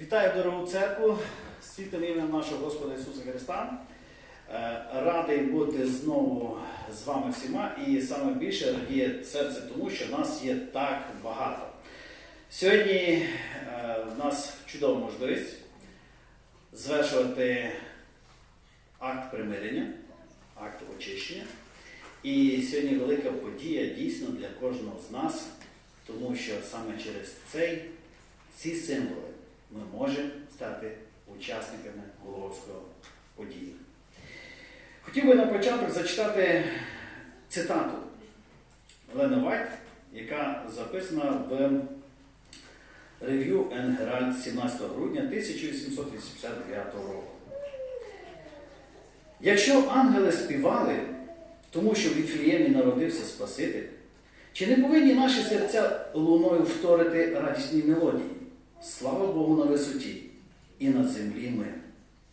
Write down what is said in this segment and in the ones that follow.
Вітаю дорогу церкву, світом ім'ям нашого Господа Ісуса Христа. Е, Радий бути знову з вами всіма і саме більше радіє серце тому, що нас є так багато. Сьогодні е, в нас чудова можливість звершувати акт примирення, акт очищення. І сьогодні велика подія дійсно для кожного з нас, тому що саме через цей, ці символи ми можемо стати учасниками Головського події. Хотів би на початок зачитати цитату Лени Вайт, яка записана в and Herald 17 грудня 1889 року. Якщо ангели співали, тому що в Віфліємі народився Спаситель, чи не повинні наші серця луною вторити радісні мелодії? Слава Богу на висоті і на землі ми,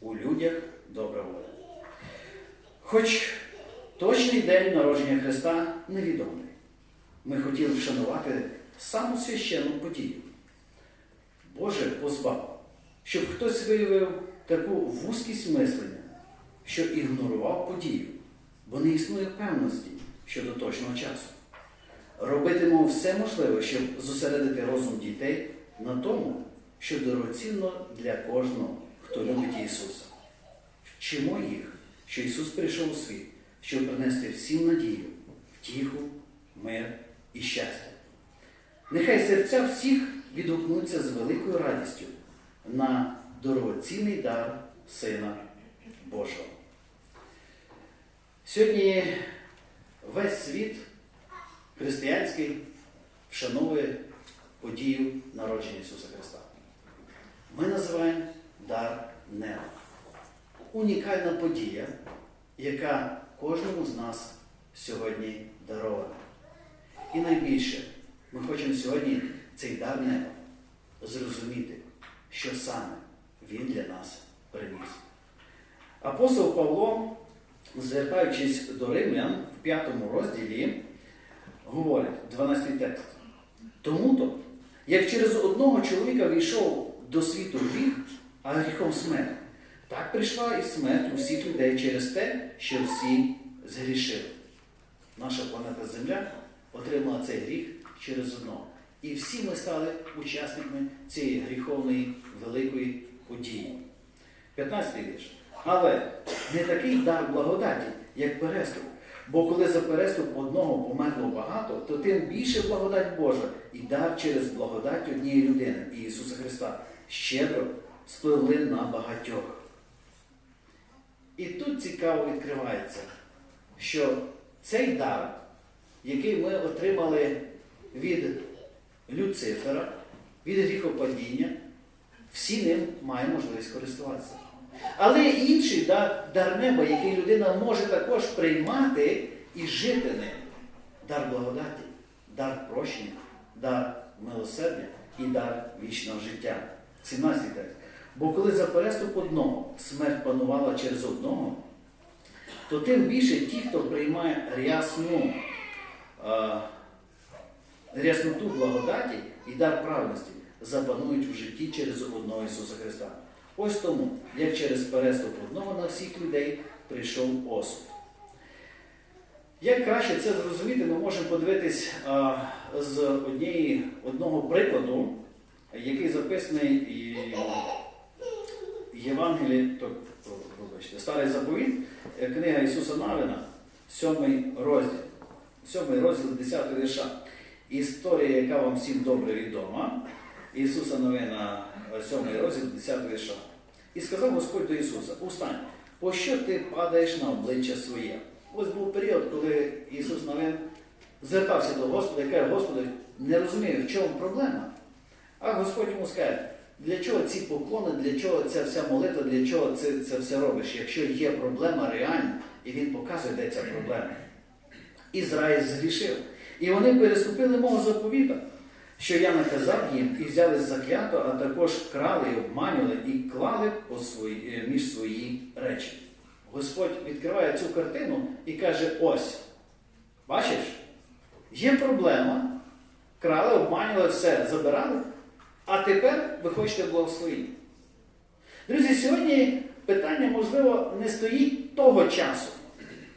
у людях добра воля. Хоч точний день народження Христа невідомий, ми хотіли вшанувати саму священну подію. Боже позбав, щоб хтось виявив таку вузькість мислення, що ігнорував подію, бо не існує певності щодо точного часу. Робитимемо все можливе, щоб зосередити розум дітей на тому, що дорогоцінно для кожного, хто любить Ісуса. Вчимо їх, що Ісус прийшов у світ, щоб принести всім надію, втіху, мир і щастя. Нехай серця всіх відгукнуться з великою радістю на дорогоцінний дар Сина Божого. Сьогодні весь світ християнський вшановує подію народження Ісуса Христа. Ми називаємо дар неба. Унікальна подія, яка кожному з нас сьогодні дарована. І найбільше, ми хочемо сьогодні цей дар неба зрозуміти, що саме Він для нас приніс. Апостол Павло, звертаючись до римлян в п'ятому розділі, говорить 12 текст. Тому-то, як через одного чоловіка війшов до світу гріх, а гріхом смерть, так прийшла і смерть усіх людей через те, що всі згрішили. Наша планета Земля отримала цей гріх через одного. І всі ми стали учасниками цієї гріховної великої події. 15 вірш. Але не такий дар благодаті, як переступ. Бо коли за переступ одного померло багато, то тим більше благодать Божа і дар через благодать однієї людини Ісуса Христа щедро спливли на багатьох. І тут цікаво відкривається, що цей дар, який ми отримали від Люцифера, від гріхопадіння, всі ним маємо можливість користуватися. Але інший дар, дар неба, який людина може також приймати і жити ним. Дар благодаті, дар прощення, дар милосердя і дар вічного життя. 17 текст. Бо коли за переступ одного смерть панувала через одного, то тим більше ті, хто приймає рясну, е, рясноту благодаті і дар праведності, запанують в житті через одного Ісуса Христа. Ось тому, як через переступ одного на всіх людей прийшов осуд. Як краще це зрозуміти, ми можемо подивитись а, з однієї, одного прикладу, який записаний і Євангелії, Старий заповіт, е, книга Ісуса Навина, сьомий розділ, сьомий розділ 10 вірша. Історія, яка вам всім добре відома, Ісуса Новина, 7 розділ 10 вірша. І сказав Господь до Ісуса: Устань, пощо ти падаєш на обличчя своє? Ось був період, коли Ісус Новин звертався до Господа і каже, Господи, не розумію, в чому проблема. А Господь йому скаже, для чого ці поклони, для чого ця вся молитва, для чого це, це все робиш, якщо є проблема реальна, і він показує, де ця проблема. Ізраїль згрішив. І вони переступили мого заповіта, що я наказав їм і взяли заклято, а також крали і обманювали і клали по свої, е, між свої речі. Господь відкриває цю картину і каже: ось, бачиш, є проблема, крали, обманювали все, забирали. А тепер ви хочете благословіння. Друзі, сьогодні питання, можливо, не стоїть того часу.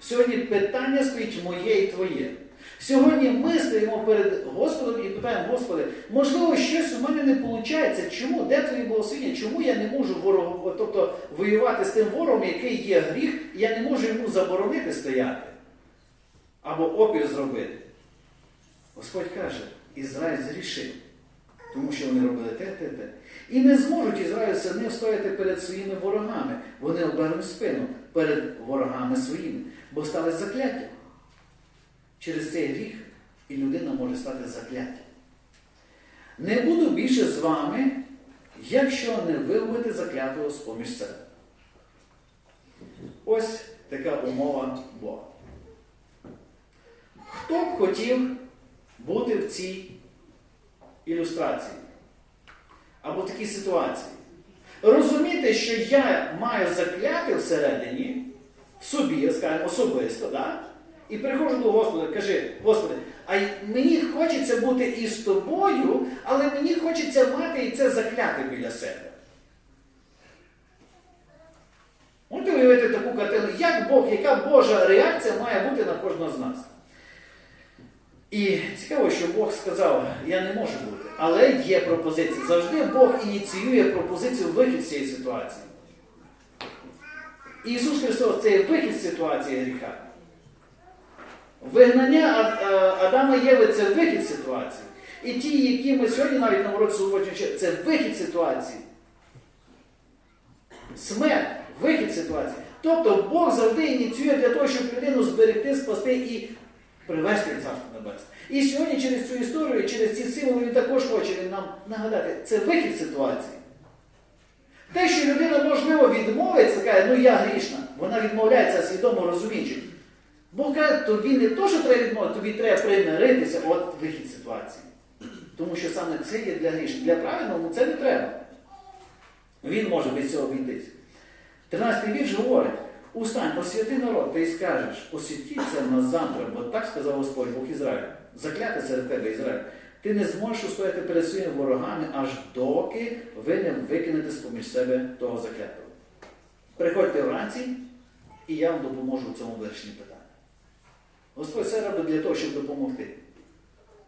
Сьогодні питання стоїть моє і твоє. Сьогодні ми стоїмо перед Господом і питаємо, Господи, можливо, щось у мене не виходить. Чому? Де твої благословення? Чому я не можу ворогу, тобто воювати з тим ворогом, який є гріх, і я не можу йому заборонити стояти або опір зробити? Господь каже, Ізраїль зрішив, тому що вони робили те, те, те. І не зможуть Ізраїль сини встояти перед своїми ворогами. Вони обернуть спину перед ворогами своїми, бо стали закляттям. Через цей гріх і людина може стати закляттям. Не буду більше з вами, якщо не вигубити заклятого з-поміж себе. Ось така умова Бога. Хто б хотів бути в цій ілюстрації або в такій ситуації? Розуміти, що я маю закляти всередині, в собі, скажімо, особисто, да? і приходжу до Господа, кажи, Господи, а мені хочеться бути із тобою, але мені хочеться мати і це закляти біля себе. Можете уявити таку картину, як Бог, яка Божа реакція має бути на кожного з нас. І цікаво, що Бог сказав, я не можу бути. Але є пропозиція. Завжди Бог ініціює пропозицію вихід з цієї ситуації. Ісус Христос це вихід з ситуації гріха. Вигнання Адама Єви це вихід з ситуації. І ті, які ми сьогодні навіть на уроці суботнього, це вихід з ситуації. Смерть, вихід з ситуації. Тобто Бог завжди ініціює для того, щоб людину зберегти, спасти і привести в Царство Небесне. І сьогодні через цю історію, через ці символи він також хоче нам нагадати, це вихід ситуації. Те, що людина, можливо, відмовиться, каже, ну я грішна, вона відмовляється свідомо розуміючи. Бог каже, тобі не то, що треба відмовити, тобі треба примиритися, от вихід ситуації. Тому що саме це є для грішних. Для правильного це не треба. Він може без цього обійтись. 13 вірш говорить, устань, освяти народ, ти й скажеш, освятіться нас завтра, бо так сказав Господь Бог Ізраїль. Закляти серед тебе, Ізраїль. Ти не зможеш устояти перед своїми ворогами, аж доки ви не викинете з-поміж себе того заклятого. Приходьте вранці, і я вам допоможу в цьому вирішенні питання. Господь все робить для того, щоб допомогти.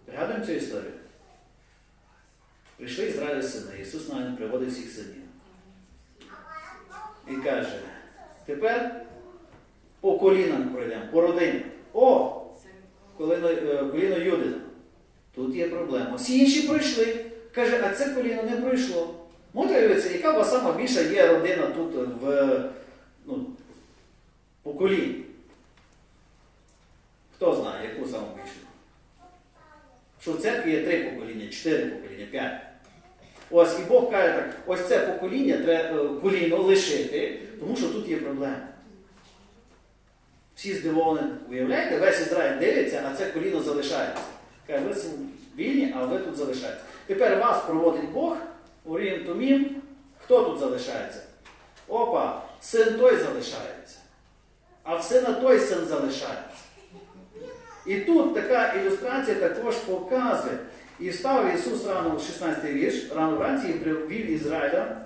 Пригадуємо цю історію. Прийшли Ізраїль сини, Ісус навіть приводив всіх синів. І каже, тепер по колінам пройдемо, по родинам. О, коліно, е, коліно Юдина. Тут є проблема. Всі інші пройшли. Каже, а це коліно не пройшло. Можете яка у вас сама більша є родина тут в ну, по коліні? Хто знає, яку саму більшу? Що в церкві є три покоління, чотири покоління, п'ять. Ось і Бог каже так, ось це покоління треба е, коліно лишити, тому що тут є проблема. Всі здивовані, уявляєте, весь Ізраїль дивиться, а це коліно залишається. Каже, ви вільні, а ви тут залишаєтесь. Тепер вас проводить Бог, Урім Тумім. Хто тут залишається? Опа, син той залишається. А в сина той син залишається. І тут така ілюстрація також показує. І став Ісус рано, 16 вірш, рано вранці і привів Ізраїля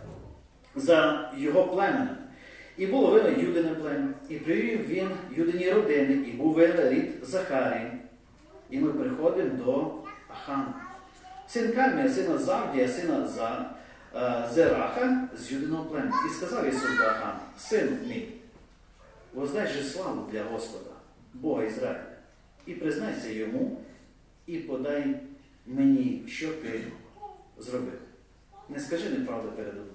за його племенем. І було видно Юдине плем'я. І привів він Юдині родини, і був видно рід Захарії. І ми приходимо до Ахана. Син Кальмія, сина Завдія, сина За, е, Зераха з Юдиного плем'я. І сказав Ісус до Ахана, син мій, воздай же славу для Господа, Бога Ізраїля, і признайся йому, і подай мені, що ти зробив. Не скажи неправду перед.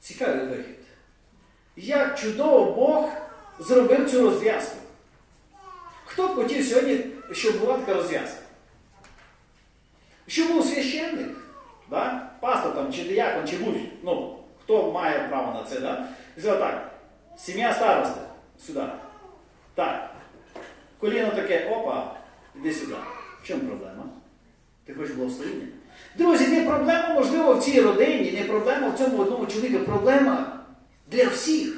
Цікавий вихід. Як чудово Бог зробив цю розв'язку. Хто б хотів сьогодні, щоб була така розв'язка? Щоб був священник, да? пастор там, чи диякон, чи будь, ну, хто має право на це, да? І так, сім'я старости, сюди. Так. Коліно таке, опа, іди сюди. В чому проблема? Ти хочеш благословення? Друзі, не проблема, можливо, в цій родині, не проблема в цьому одному чоловіку, проблема для всіх.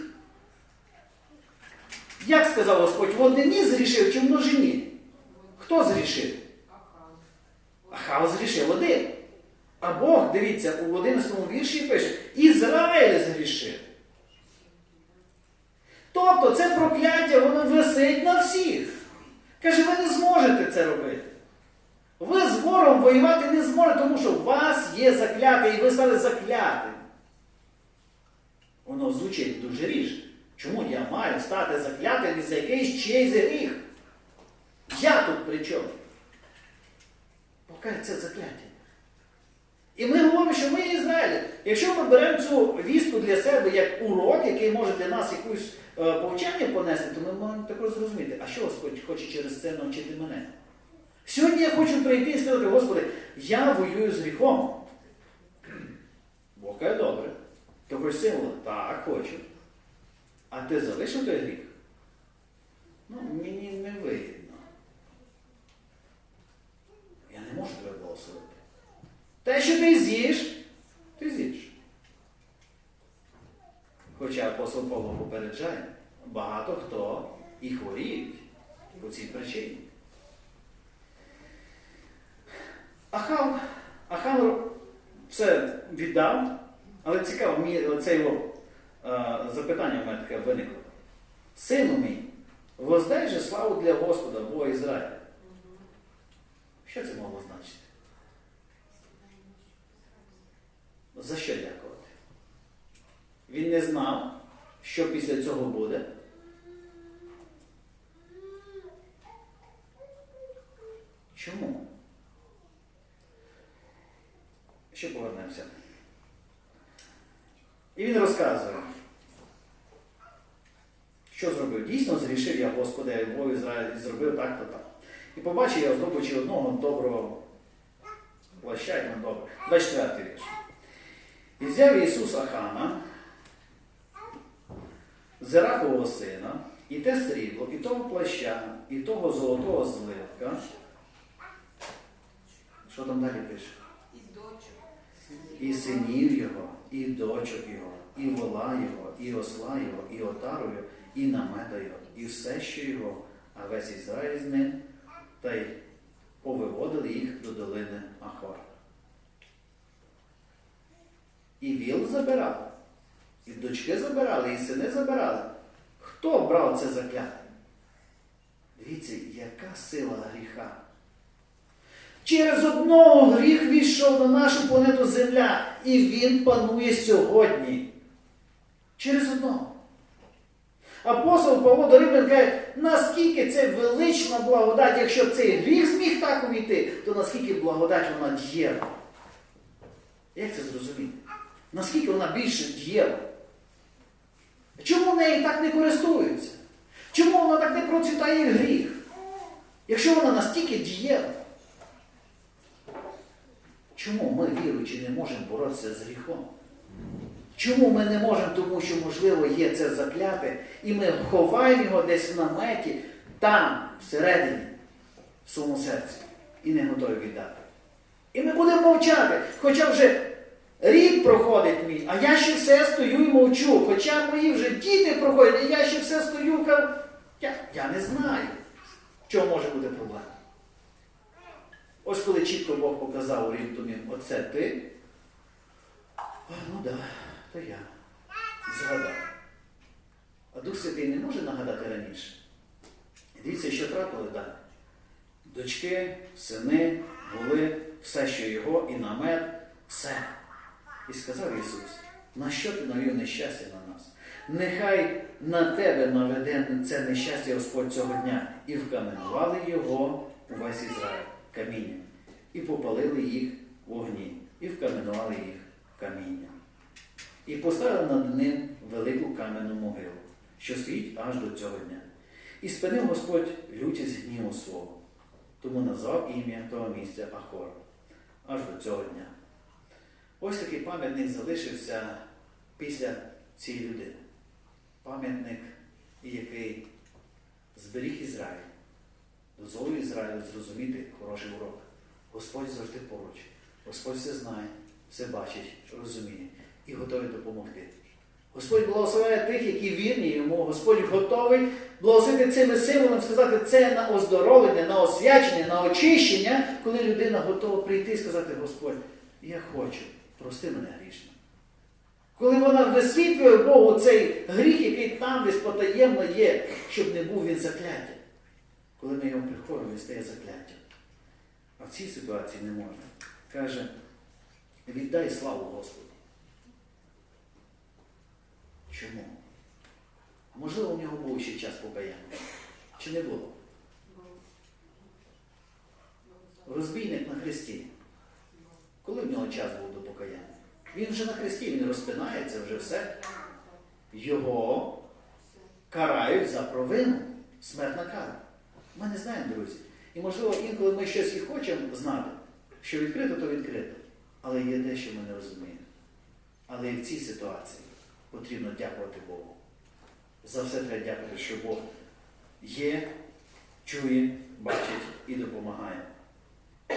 Як сказав Господь, в однині зрішив чи в множині? Хто зрішив? Ахав зрішив один. А Бог, дивіться, у 11 вірші пише, Ізраїль згрішив. Тобто це прокляття, воно висить на всіх. Каже, ви не зможете це робити. Ви з ворогом воювати не зможете, тому що у вас є закляте, і ви стали заклятим. Воно звучить дуже ріже. Чому я маю стати заклятим за якийсь чийсь гріх? Я тут при чому? Поки це закляття. І ми говоримо, що ми Ізраїль. Якщо ми беремо цю вістку для себе як урок, який може для нас якусь е, повчання понести, то ми маємо також зрозуміти, а що Господь хоче через це навчити мене. Сьогодні я хочу прийти і сказати, Господи, я воюю з гріхом. Бог каже, добре. То хоч символи? Так, хочу. А ти залишив той гріх? Ну, мені не вигідно. Я не можу тебе благословити. Те, що ти з'їш, ти з'їш. Хоча апостол Павло попереджає, багато хто і хворіють по цій причині. Ахав, Ахав все віддав, але цікаво, мені це його е, запитання в мене таке виникло. Сину мій, воздай же славу для Господа, Бога Ізраїля. Що це могло значити? За що дякувати? Він не знав, що після цього буде. Чому? Ще повернемося. І він розказує, що зробив. Дійсно зрішив я, Господи, Бог Ізраїль, і зробив так-то так. І побачив я, здобучи одного доброго плаща, він добре. 24 вірш. І взяв Ісус Ахана, Зерахового сина, і те срібло, і того плаща, і того золотого зливка. Що там далі пише? І синів його, і дочок його, і вола його, і осла його, і отару його, і намета його, і все, що його, а весь Ізраїль з ним, та й повиводили їх до долини Ахор. І віл забирали, і дочки забирали, і сини забирали. Хто брав це закляття? Дивіться, яка сила гріха. Через одного гріх війшов на нашу планету Земля, і він панує сьогодні. Через одного. Апостол Павло до Римлян каже, наскільки це велична благодать, якщо цей гріх зміг так увійти, то наскільки благодать вона дієва. Як це зрозуміти? Наскільки вона більше дієва? Чому нею так не користуються? Чому вона так не процвітає гріх? Якщо вона настільки дієва? Чому ми, віруючі, не можемо боротися з гріхом? Чому ми не можемо? Тому що, можливо, є це закляте, і ми ховаємо його десь в наметі, там, всередині, в своєму серці, і не готові віддати. І ми будемо мовчати, хоча вже рік проходить мій, а я ще все стою і мовчу. Хоча мої вже діти проходять, і я ще все стою я, я не знаю, в чому може бути проблема. Ось коли чітко Бог показав Рівтомі, оце ти, а, ну да, то я згадав. А Дух Святий не може нагадати раніше. Дивіться, що трапили далі. Дочки, сини, були, все, що його, і намет, все. І сказав Ісус, на що ти навів нещастя на нас? Нехай на тебе наведе це нещастя Господь цього дня. І вкаменували його увесь Ізраїль каміння, і попалили їх вогні, і вкаменували їх в каміння. І поставили над ним велику кам'яну могилу, що стоїть аж до цього дня. І спинив Господь лютість гніву свого, тому назвав ім'я того місця Ахор, аж до цього дня. Ось такий пам'ятник залишився після цієї людини. Пам'ятник, який зберіг Ізраїль, дозволив Ізраїлю зрозуміти хороший урок. Господь завжди поруч. Господь все знає, все бачить, розуміє і готовий допомогти. Господь благословляє тих, які вірні йому. Господь готовий благословити цими символами, сказати це на оздоровлення, на освячення, на очищення, коли людина готова прийти і сказати, Господь, я хочу, прости мене грішно. Коли вона висвітлює Богу цей гріх, який там десь потаємно є, щоб не був він закляттям. Коли ми приходимо, він стає закляттям. А в цій ситуації не можна. Каже, віддай славу Господу. Чому? Можливо, у нього був ще час покаяння. Чи не було? Розбійник на хресті. Коли в нього час був до покаяння? Він вже на хресті, він розпинається, вже все. Його карають за провину. Смертна кара. Ми не знаємо, друзі. І можливо, інколи ми щось і хочемо знати, що відкрито, то відкрито. Але є дещо ми не розуміємо. Але і в цій ситуації потрібно дякувати Богу. За все треба дякувати, що Бог є, чує, бачить і допомагає. Е,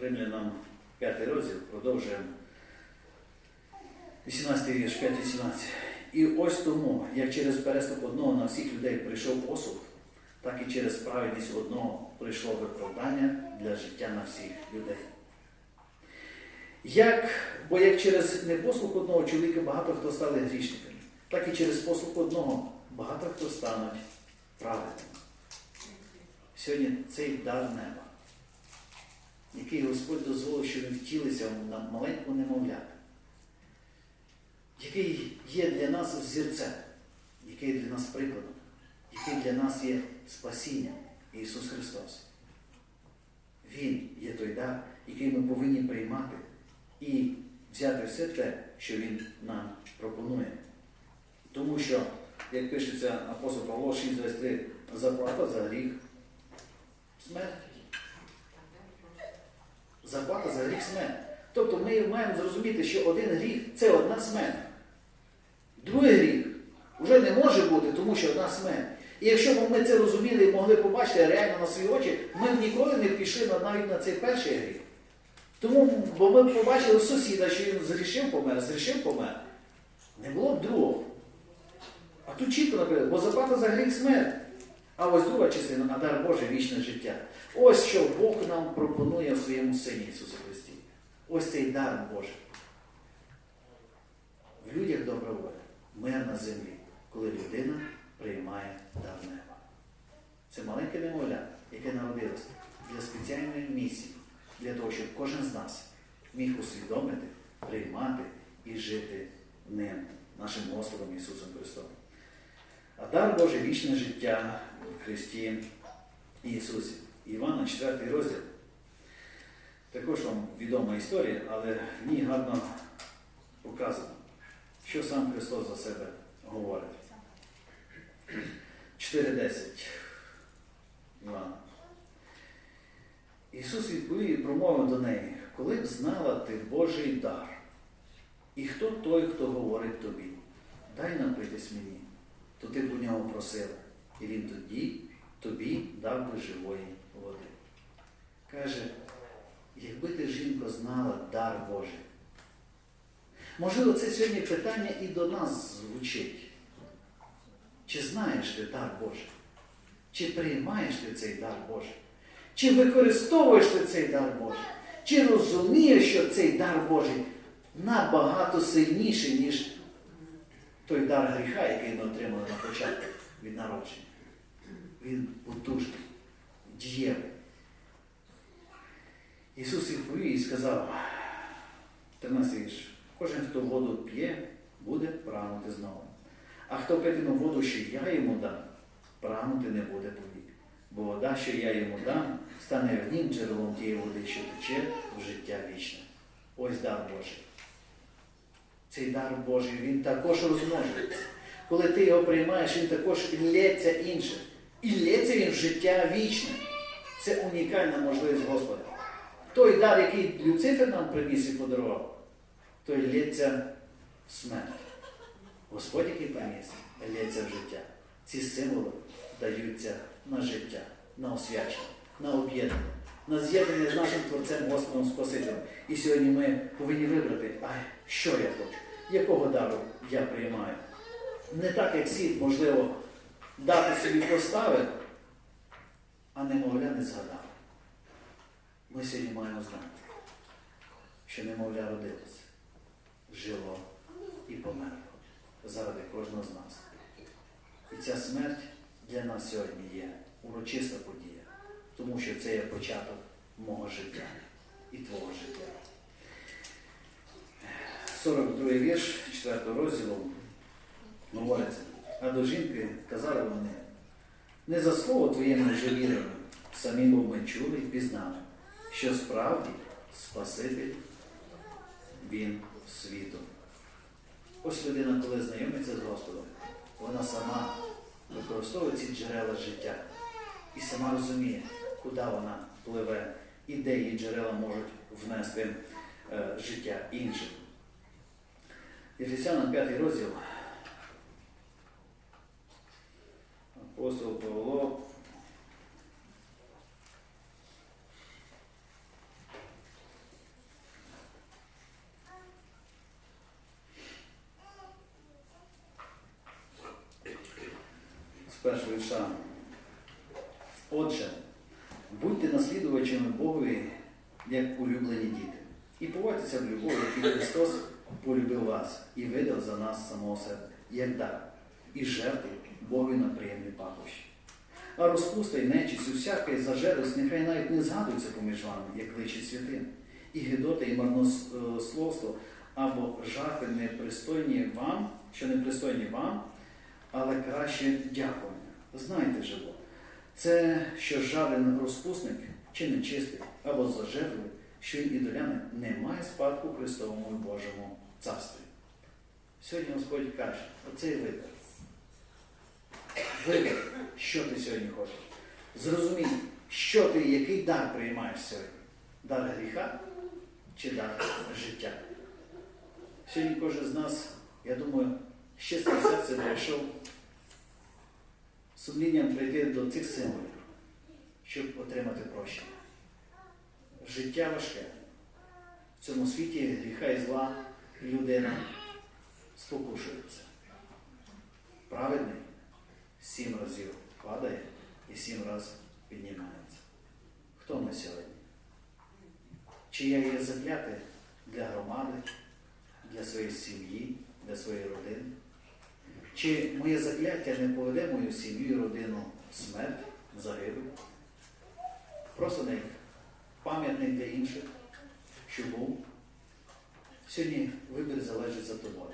Римлянам 5 розділ продовжуємо 18 вірш, 5 і 17. І ось тому, як через переступ одного на всіх людей прийшов осуд, так і через праведність одного прийшло виправдання для життя на всіх людей. Як, бо як через непослух одного чоловіка багато хто стали грішниками, так і через послух одного багато хто стануть праведними. Сьогодні цей дар неба, який Господь дозволив, що він втілився на маленьку немовлятку, який є для нас взірцем, який для нас прикладом, який для нас є спасінням Ісус Христос. Він є той дар, який ми повинні приймати і взяти все те, що Він нам пропонує. Тому що, як пишеться апостол Павло 6,23, заплата за гріх смерть. Заплата за гріх смерть. Тобто ми маємо зрозуміти, що один гріх це одна смерть. Другий гріх вже не може бути, тому що одна смерть. І якщо б ми це розуміли і могли побачити реально на свої очі, ми б ніколи не пішли навіть на цей перший гріх. Тому, бо ми б побачили сусіда, що він зрішив помер, зрішив помер. Не було б другого. А тут чітко написано, бо заплата за гріх смерть. А ось друга частина, а дар Божий вічне життя. Ось що Бог нам пропонує в своєму Сині Ісусі Христі. Ось цей дар Божий. В людях добра воля, мир на землі, коли людина приймає дар неба. Це маленьке немовля, яке народилося для спеціальної місії, для того, щоб кожен з нас міг усвідомити, приймати і жити ним, нашим Господом Ісусом Христом. А дар Божий вічне життя в Христі Ісусі. Івана, 4 розділ. Також вам відома історія, але в ній гарно показано, що сам Христос за себе говорить. 4.10. Івана. Ісус відповів і промовив до неї, коли б знала ти Божий дар, і хто той, хто говорить тобі, дай напитись мені, то ти б у нього просила, і він тоді тобі дав би живої води. Каже, якби ти, жінко, знала дар Божий. Можливо, це сьогодні питання і до нас звучить. Чи знаєш ти дар Божий? Чи приймаєш ти цей дар Божий? Чи використовуєш ти цей дар Божий? Чи розумієш, що цей дар Божий набагато сильніший, ніж той дар гріха, який ми отримали на початку від народження? Він потужний, дієвий. Ісус відповів і сказав, 13 вірш, кожен, хто воду п'є, буде прагнути знову. А хто питиме воду, що я йому дам, прагнути не буде повік. Бо вода, що я йому дам, стане нім джерелом тієї води, що тече в життя вічне. Ось дар Божий. Цей дар Божий, він також розмножується. Коли ти його приймаєш, він також лється інше. І лється він в життя вічне. Це унікальна можливість Господа. Той дар, який Люцифер нам приніс і подарував, той лється в смерть. Господь, який приніс, лється в життя. Ці символи даються на життя, на освячення, на об'єднання, на з'єднання з нашим Творцем Господом Спасителем. І сьогодні ми повинні вибрати, а що я хочу, якого дару я приймаю. Не так, як світ, можливо, дати собі поставив, а немовля не згадав. Ми сьогодні маємо знати, що немовля родилося, жило і померло заради кожного з нас. І ця смерть для нас сьогодні є урочиста подія, тому що це є початок мого життя і твого життя. 42 вірш 4 розділу говориться, а до жінки казали вони, не за слово твоє ми вже вірили, самі бо ми чули і пізнали, що справді Спаситель Він світу. Ось людина, коли знайомиться з Господом, вона сама використовує ці джерела життя і сама розуміє, куди вона пливе і де її джерела можуть внести е, життя іншим. Ефесянам 5 розділ. Апостол Павло. Першого вірша. Отже, будьте наслідувачами Богові, як улюблені діти, і поводьтеся в любові, як Христос полюбив вас і видав за нас самого себе, як дар, і жертви Богові на приємні пахощі. А розпуста і нечість, усяка і зажерлость нехай навіть не згадується поміж вами, як личить святим, і гидота, і марнословство, або жахи непристойні вам, що непристойні вам, але краще дякування. Знайте же бо, це, що жаден розпусник чи нечистий, або зажерливий, що він ідоляни не має спадку Христовому і Божому царстві. Сьогодні Господь каже, оцей вибір. Вибір, що ти сьогодні хочеш. Зрозумій, що ти, який дар приймаєш сьогодні. Дар гріха чи дар життя. Сьогодні кожен з нас, я думаю, з чистим серцем прийшов сумлінням прийти до цих символів, щоб отримати прощення. Життя важке. В цьому світі гріха і зла людина спокушується. Праведний сім разів падає і сім разів піднімається. Хто ми сьогодні? Чи я є заклятий для громади, для своєї сім'ї, для своєї родини? Чи моє закляття не поведе мою сім'ю і родину смерть, загибель? Просто не пам'ятник для інших, що був. Сьогодні вибір залежить за тобою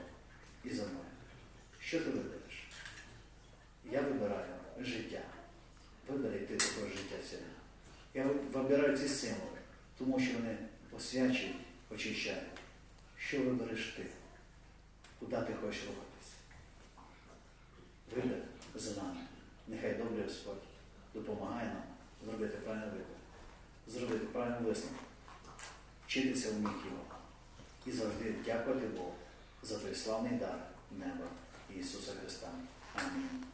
і за мною. Що ти вибереш? Я вибираю життя. Вибери ти такого життя сьогодні. Я вибираю ці символи, тому що вони освячують, очищають. Що вибереш ти? Куди ти хочеш рухатися? Вибір за нами. Нехай добрий Господь допомагає нам зробити правильний вибір, зробити правильний висновок, вчитися в міг Його і завжди дякувати Богу за той славний дар неба Ісуса Христа. Амінь.